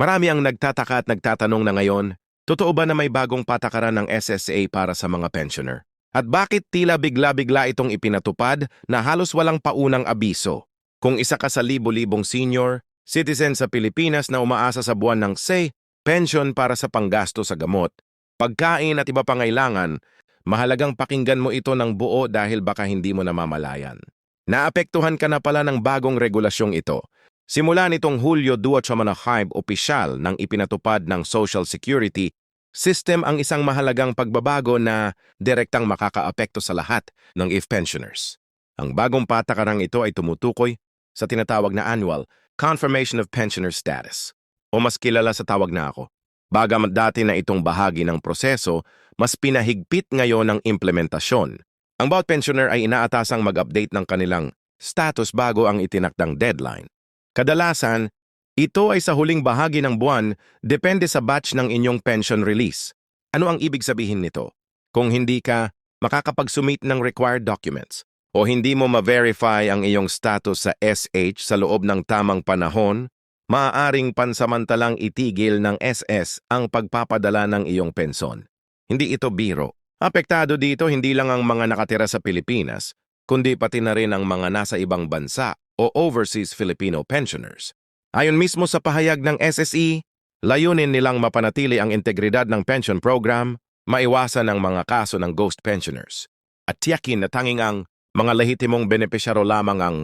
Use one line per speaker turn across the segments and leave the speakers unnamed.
Marami ang nagtataka at nagtatanong na ngayon, totoo ba na may bagong patakaran ng SSA para sa mga pensioner? At bakit tila bigla-bigla itong ipinatupad na halos walang paunang abiso? Kung isa ka sa libo-libong senior, citizen sa Pilipinas na umaasa sa buwan ng say, pension para sa panggasto sa gamot, pagkain at iba pangailangan, mahalagang pakinggan mo ito ng buo dahil baka hindi mo namamalayan. Naapektuhan ka na pala ng bagong regulasyong ito. Simula nitong Hulyo 25 opisyal ng ipinatupad ng Social Security system ang isang mahalagang pagbabago na direktang makakaapekto sa lahat ng if pensioners. Ang bagong patakarang ito ay tumutukoy sa tinatawag na annual Confirmation of Pensioner Status o mas kilala sa tawag na ako. Bagamat dati na itong bahagi ng proseso, mas pinahigpit ngayon ang implementasyon. Ang bawat pensioner ay inaatasang mag-update ng kanilang status bago ang itinakdang deadline. Kadalasan, ito ay sa huling bahagi ng buwan depende sa batch ng inyong pension release. Ano ang ibig sabihin nito? Kung hindi ka makakapag-submit ng required documents o hindi mo ma-verify ang iyong status sa SH sa loob ng tamang panahon, maaaring pansamantalang itigil ng SS ang pagpapadala ng iyong penson. Hindi ito biro. Apektado dito hindi lang ang mga nakatira sa Pilipinas, kundi pati na rin ang mga nasa ibang bansa o overseas Filipino pensioners. Ayon mismo sa pahayag ng SSE, layunin nilang mapanatili ang integridad ng pension program, maiwasan ang mga kaso ng ghost pensioners, at tiyakin na tanging ang mga lehitimong benepisyaro lamang ang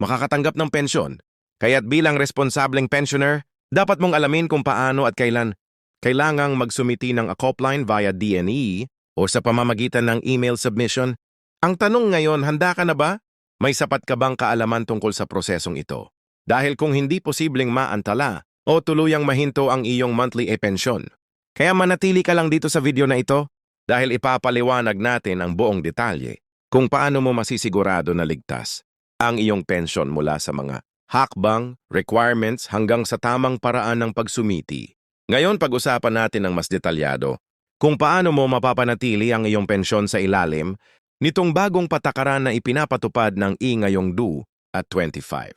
makakatanggap ng pensyon. Kaya't bilang responsableng pensioner, dapat mong alamin kung paano at kailan kailangang magsumiti ng acopline via DNE o sa pamamagitan ng email submission. Ang tanong ngayon, handa ka na ba? May sapat ka bang kaalaman tungkol sa prosesong ito? Dahil kung hindi posibleng maantala o tuluyang mahinto ang iyong monthly e-pensyon. Kaya manatili ka lang dito sa video na ito dahil ipapaliwanag natin ang buong detalye kung paano mo masisigurado na ligtas ang iyong pensyon mula sa mga hakbang, requirements hanggang sa tamang paraan ng pagsumiti. Ngayon pag-usapan natin ng mas detalyado kung paano mo mapapanatili ang iyong pensyon sa ilalim nitong bagong patakaran na ipinapatupad ng I ngayong DU at 25.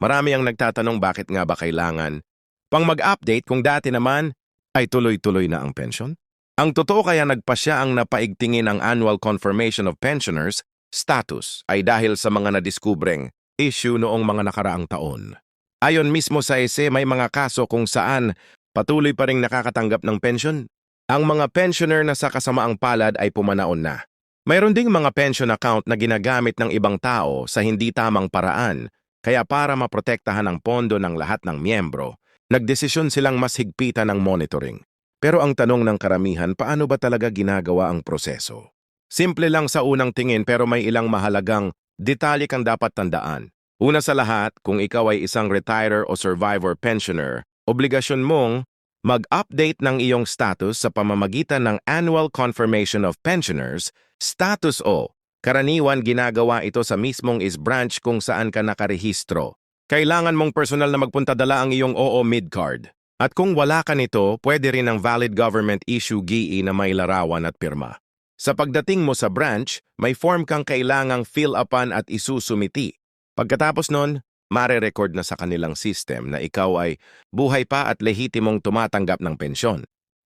Marami ang nagtatanong bakit nga ba kailangan pang mag-update kung dati naman ay tuloy-tuloy na ang pension? Ang totoo kaya nagpasya ang napaigtingin ang Annual Confirmation of Pensioners status ay dahil sa mga nadiskubreng issue noong mga nakaraang taon. Ayon mismo sa ESE, may mga kaso kung saan patuloy pa rin nakakatanggap ng pension. Ang mga pensioner na sa kasamaang palad ay pumanaon na. Mayroon ding mga pension account na ginagamit ng ibang tao sa hindi tamang paraan, kaya para maprotektahan ang pondo ng lahat ng miyembro, nagdesisyon silang mas higpitan ng monitoring. Pero ang tanong ng karamihan, paano ba talaga ginagawa ang proseso? Simple lang sa unang tingin pero may ilang mahalagang detalye kang dapat tandaan. Una sa lahat, kung ikaw ay isang retirer o survivor pensioner, obligasyon mong mag-update ng iyong status sa pamamagitan ng Annual Confirmation of Pensioners Status O. Karaniwan ginagawa ito sa mismong is branch kung saan ka nakarehistro. Kailangan mong personal na magpunta dala ang iyong OO mid-card. At kung wala ka nito, pwede rin ang valid government issue GE na may larawan at pirma. Sa pagdating mo sa branch, may form kang kailangang fill upan at isusumiti. Pagkatapos nun, mare-record na sa kanilang system na ikaw ay buhay pa at lehitimong tumatanggap ng pensyon.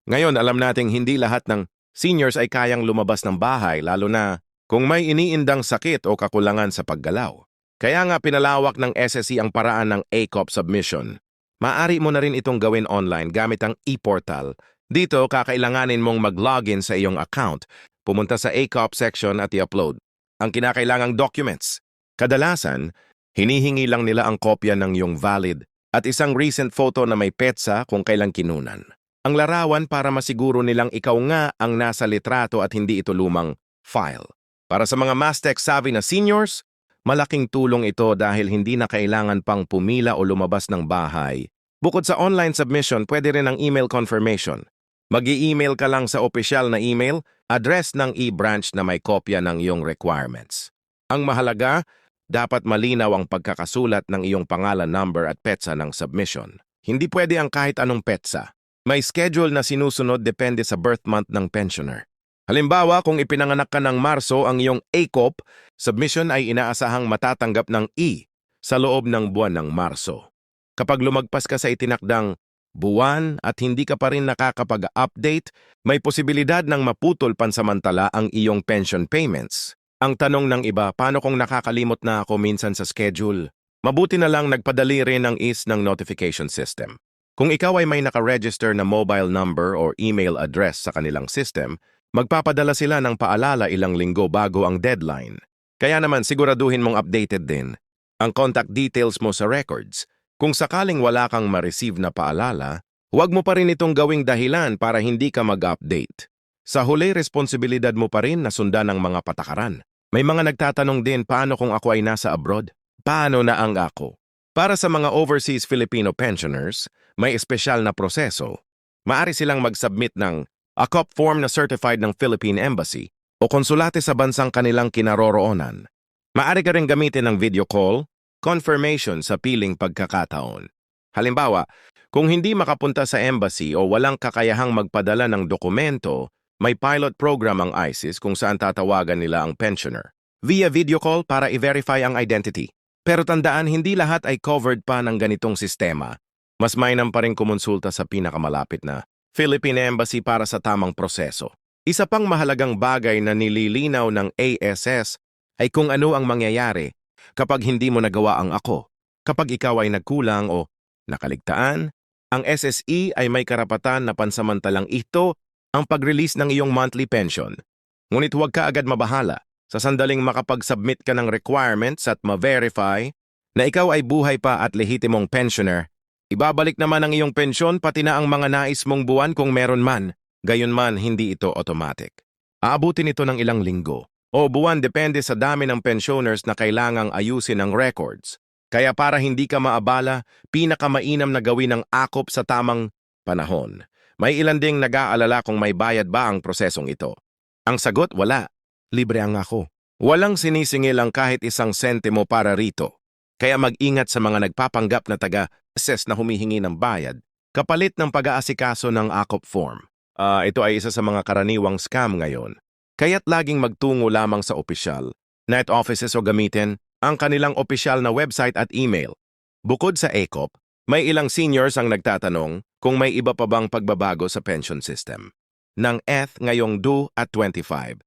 Ngayon, alam nating hindi lahat ng seniors ay kayang lumabas ng bahay lalo na kung may iniindang sakit o kakulangan sa paggalaw. Kaya nga pinalawak ng SSC ang paraan ng ACOP submission. Maari mo na rin itong gawin online gamit ang e-portal. Dito, kakailanganin mong mag-login sa iyong account, pumunta sa ACOP section at i-upload ang kinakailangang documents. Kadalasan, hinihingi lang nila ang kopya ng iyong valid at isang recent photo na may petsa kung kailan kinunan ang larawan para masiguro nilang ikaw nga ang nasa litrato at hindi ito lumang file. Para sa mga Mastech savvy na seniors, malaking tulong ito dahil hindi na kailangan pang pumila o lumabas ng bahay. Bukod sa online submission, pwede rin ang email confirmation. Mag-i-email ka lang sa opisyal na email, address ng e-branch na may kopya ng iyong requirements. Ang mahalaga, dapat malinaw ang pagkakasulat ng iyong pangalan, number at petsa ng submission. Hindi pwede ang kahit anong petsa. May schedule na sinusunod depende sa birth month ng pensioner. Halimbawa, kung ipinanganak ka ng Marso ang iyong ACOP, submission ay inaasahang matatanggap ng E sa loob ng buwan ng Marso. Kapag lumagpas ka sa itinakdang buwan at hindi ka pa rin nakakapag-update, may posibilidad ng maputol pansamantala ang iyong pension payments. Ang tanong ng iba, paano kung nakakalimot na ako minsan sa schedule? Mabuti na lang nagpadali rin ang is ng notification system. Kung ikaw ay may nakaregister na mobile number or email address sa kanilang system, magpapadala sila ng paalala ilang linggo bago ang deadline. Kaya naman siguraduhin mong updated din ang contact details mo sa records. Kung sakaling wala kang ma-receive na paalala, huwag mo pa rin itong gawing dahilan para hindi ka mag-update. Sa huli, responsibilidad mo pa rin na sundan ng mga patakaran. May mga nagtatanong din paano kung ako ay nasa abroad? Paano na ang ako? Para sa mga overseas Filipino pensioners, may espesyal na proseso. Maari silang mag-submit ng ACOP form na certified ng Philippine Embassy o konsulate sa bansang kanilang kinaroroonan. Maari ka rin gamitin ng video call, confirmation sa piling pagkakataon. Halimbawa, kung hindi makapunta sa embassy o walang kakayahang magpadala ng dokumento, may pilot program ang ISIS kung saan tatawagan nila ang pensioner. Via video call para i-verify ang identity. Pero tandaan, hindi lahat ay covered pa ng ganitong sistema. Mas mainam pa rin kumonsulta sa pinakamalapit na Philippine Embassy para sa tamang proseso. Isa pang mahalagang bagay na nililinaw ng ASS ay kung ano ang mangyayari kapag hindi mo nagawa ang ako. Kapag ikaw ay nagkulang o nakaligtaan, ang SSE ay may karapatan na pansamantalang ito ang pag-release ng iyong monthly pension. Ngunit huwag ka agad mabahala sa sandaling makapag-submit ka ng requirements at ma-verify na ikaw ay buhay pa at lehitimong pensioner. Ibabalik naman ang iyong pensyon pati na ang mga nais mong buwan kung meron man. Gayunman, hindi ito automatic. Aabutin ito ng ilang linggo o buwan depende sa dami ng pensioners na kailangang ayusin ang records. Kaya para hindi ka maabala, pinakamainam na gawin ang akop sa tamang panahon. May ilan ding nag-aalala kung may bayad ba ang prosesong ito. Ang sagot, wala. Libre ang ako. Walang sinisingil ang kahit isang sentimo para rito. Kaya mag-ingat sa mga nagpapanggap na taga-assess na humihingi ng bayad, kapalit ng pag-aasikaso ng akop form. Ah, ito ay isa sa mga karaniwang scam ngayon. Kaya't laging magtungo lamang sa opisyal, net offices o gamitin ang kanilang opisyal na website at email. Bukod sa ACOP, may ilang seniors ang nagtatanong kung may iba pa bang pagbabago sa pension system. Ng ETH ngayong due at 25.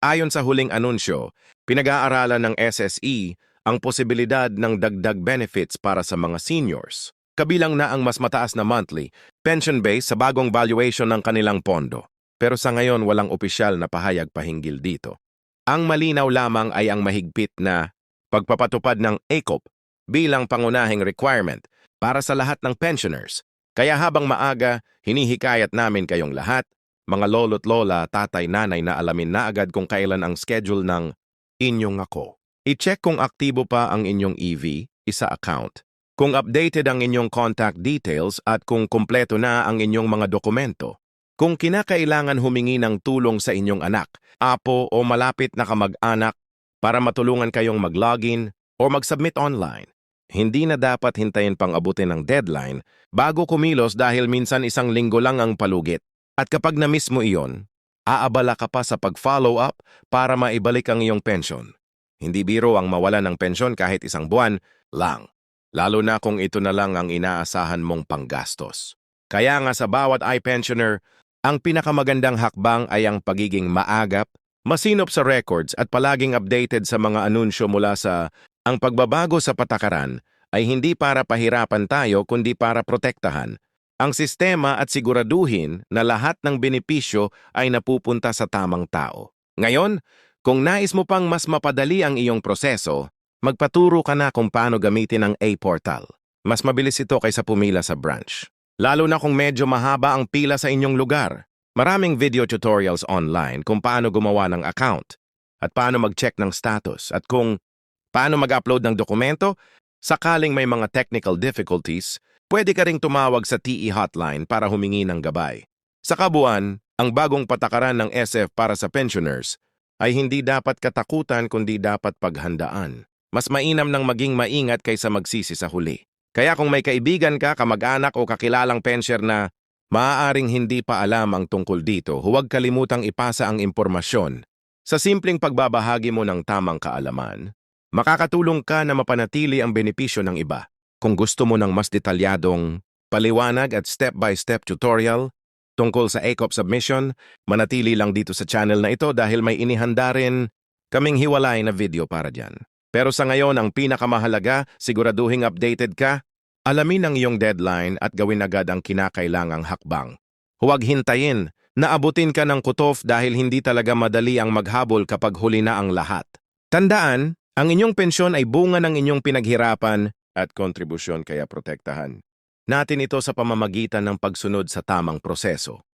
Ayon sa huling anunsyo, pinag-aaralan ng SSE ang posibilidad ng dagdag benefits para sa mga seniors. Kabilang na ang mas mataas na monthly pension base sa bagong valuation ng kanilang pondo. Pero sa ngayon walang opisyal na pahayag pahinggil dito. Ang malinaw lamang ay ang mahigpit na pagpapatupad ng ACOP bilang pangunahing requirement para sa lahat ng pensioners. Kaya habang maaga, hinihikayat namin kayong lahat, mga lolo't lola, tatay, nanay na alamin na agad kung kailan ang schedule ng inyong ako. I-check kung aktibo pa ang inyong EV, isa account, kung updated ang inyong contact details at kung kumpleto na ang inyong mga dokumento. Kung kinakailangan humingi ng tulong sa inyong anak, apo o malapit na kamag-anak para matulungan kayong mag-login o mag-submit online, hindi na dapat hintayin pang abutin ng deadline bago kumilos dahil minsan isang linggo lang ang palugit. At kapag na-miss mo iyon, aabala ka pa sa pag-follow up para maibalik ang iyong pension. Hindi biro ang mawala ng pensyon kahit isang buwan lang, lalo na kung ito na lang ang inaasahan mong panggastos. Kaya nga sa bawat iPensioner, ang pinakamagandang hakbang ay ang pagiging maagap, masinop sa records at palaging updated sa mga anunsyo mula sa ang pagbabago sa patakaran ay hindi para pahirapan tayo kundi para protektahan ang sistema at siguraduhin na lahat ng benepisyo ay napupunta sa tamang tao. Ngayon, kung nais mo pang mas mapadali ang iyong proseso, magpaturo ka na kung paano gamitin ang A-Portal. Mas mabilis ito kaysa pumila sa branch. Lalo na kung medyo mahaba ang pila sa inyong lugar. Maraming video tutorials online kung paano gumawa ng account at paano mag-check ng status at kung paano mag-upload ng dokumento. Sakaling may mga technical difficulties, pwede ka ring tumawag sa TE hotline para humingi ng gabay. Sa kabuuan, ang bagong patakaran ng SF para sa pensioners ay hindi dapat katakutan kundi dapat paghandaan. Mas mainam nang maging maingat kaysa magsisi sa huli. Kaya kung may kaibigan ka, kamag-anak o kakilalang penser na maaaring hindi pa alam ang tungkol dito, huwag kalimutang ipasa ang impormasyon. Sa simpleng pagbabahagi mo ng tamang kaalaman, makakatulong ka na mapanatili ang benepisyo ng iba. Kung gusto mo ng mas detalyadong paliwanag at step-by-step tutorial tungkol sa ACOP submission, manatili lang dito sa channel na ito dahil may inihanda rin kaming hiwalay na video para dyan. Pero sa ngayon, ang pinakamahalaga, siguraduhing updated ka, alamin ang iyong deadline at gawin agad ang kinakailangang hakbang. Huwag hintayin na abutin ka ng kutof dahil hindi talaga madali ang maghabol kapag huli na ang lahat. Tandaan, ang inyong pensyon ay bunga ng inyong pinaghirapan at kontribusyon kaya protektahan. Natin ito sa pamamagitan ng pagsunod sa tamang proseso.